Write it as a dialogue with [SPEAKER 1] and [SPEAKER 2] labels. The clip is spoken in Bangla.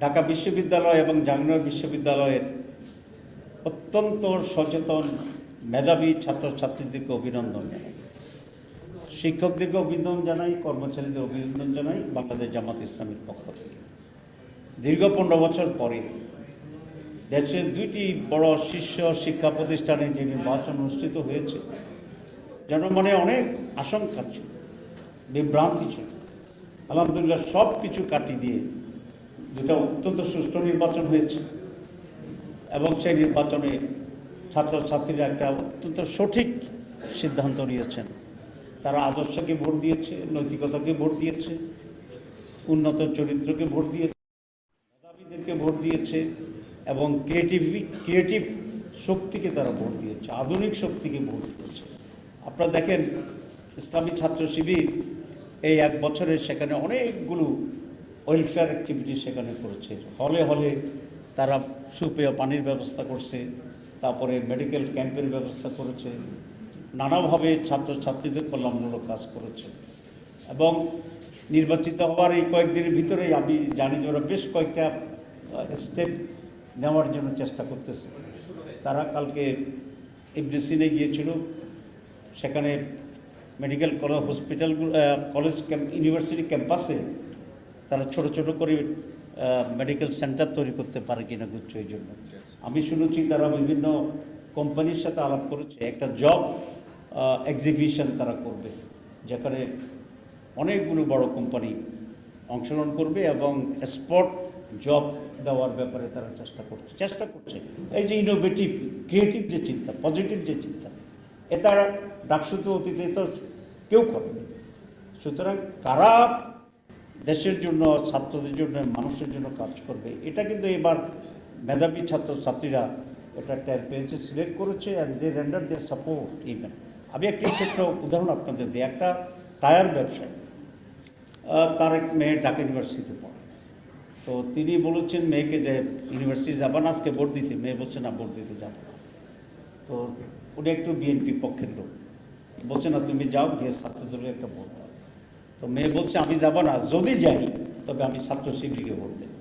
[SPEAKER 1] ঢাকা বিশ্ববিদ্যালয় এবং জাহাঙ্গীরনগর বিশ্ববিদ্যালয়ের অত্যন্ত সচেতন মেধাবী ছাত্রছাত্রীদেরকে অভিনন্দন জানাই। শিক্ষকদেরকে অভিনন্দন জানাই, কর্মচারীদের অভিনন্দন জানাই, বাংলাদেশ জামাত ইসলামের পক্ষ থেকে। দীর্ঘ পনেরো বছর পরে দেশের দুইটি বড় শীর্ষ শিক্ষা প্রতিষ্ঠানে যে নির্বাচন অনুষ্ঠিত হয়েছে জনমনে অনেক আশঙ্কা ছিল, বিভ্রান্তি ছিল। আলহামদুলিল্লাহ সব কিছু কাটিয়ে দিয়ে যেটা অত্যন্ত সুষ্ঠু নির্বাচন হয়েছে। এবং সেই নির্বাচনে ছাত্রছাত্রীরা একটা অত্যন্ত সঠিক সিদ্ধান্ত নিয়েছেন। তারা আদর্শকে ভোট দিয়েছে, নৈতিকতাকে ভোট দিয়েছে, উন্নত চরিত্রকে ভোট দিয়েছে, মেধাবীদেরকে ভোট দিয়েছে, এবং ক্রিয়েটিভ ক্রিয়েটিভ শক্তিকে তারা ভোট দিয়েছে, আধুনিক শক্তিকে ভোট দিয়েছে। আপনারা দেখেন, ইসলামী ছাত্র শিবির এই এক বছরে সেখানে অনেকগুলো ওয়েলফেয়ার অ্যাক্টিভিটি সেখানে করেছে। হলে হলে তারা সুপেয় পানির ব্যবস্থা করছে, তারপরে মেডিকেল ক্যাম্পের ব্যবস্থা করেছে, নানাভাবে ছাত্রছাত্রীদের কল্যাণমূলক কাজ করেছে। এবং নির্বাচিত হওয়ার এই কয়েকদিনের ভিতরেই আমি জানি যে ওরা বেশ কয়েকটা স্টেপ নেওয়ার জন্য চেষ্টা করতেছে। তারা কালকে ইবরিসিনে গিয়েছিল, সেখানে মেডিকেল কলেজ হসপিটালগুলো কলেজ ইউনিভার্সিটি ক্যাম্পাসে তারা ছোট ছোট করে মেডিকেল সেন্টার তৈরি করতে পারে কিনা গুচ্ছ এই জন্য। আমি শুনেছি তারা বিভিন্ন কোম্পানির সাথে আলাপ করেছে। একটা জব এক্সিবিশন তারা করবে, যেখানে অনেকগুলো বড় কোম্পানি অংশগ্রহণ করবে এবং স্পট জব দেওয়ার ব্যাপারে তারা চেষ্টা করছে। চেষ্টা করছে। এই যে ইনোভেটিভ ক্রিয়েটিভ যে চিন্তা পজিটিভ যে চিন্তা এ তারা ডাকসুতো অতীতে তো কেউ করেনি। সুতরাং কারা দেশের জন্য, ছাত্রদের জন্য, মানুষের জন্য কাজ করবে, এটা কিন্তু এবার মেধাবী ছাত্রছাত্রীরা এটা টের পেয়েছে, সিলেক্ট করেছে and they render they support even আমি একটি ছোট্ট উদাহরণ আপনাদের দিই, একটা টায়ার ব্যবসায়ী তার এক মেয়ে ঢাকা ইউনিভার্সিটিতে পড়ে। তো তিনি বলেছেন, মেয়েকে যে ইউনিভার্সিটি যাবেন আজকে ভোট দিতে মেয়ে বলছে, না, ভোট দিতে যাব না। তো উনি একটু বিএনপি পক্ষের লোক। বলছে, না, তুমি যাও, গিয়ে ছাত্রদের একটা ভোট দাও। তো মেয়ে বলছে, আমি যাব না। যদি যাই, তবে আমি ছাত্র শিবিরকে ভোট দেবো।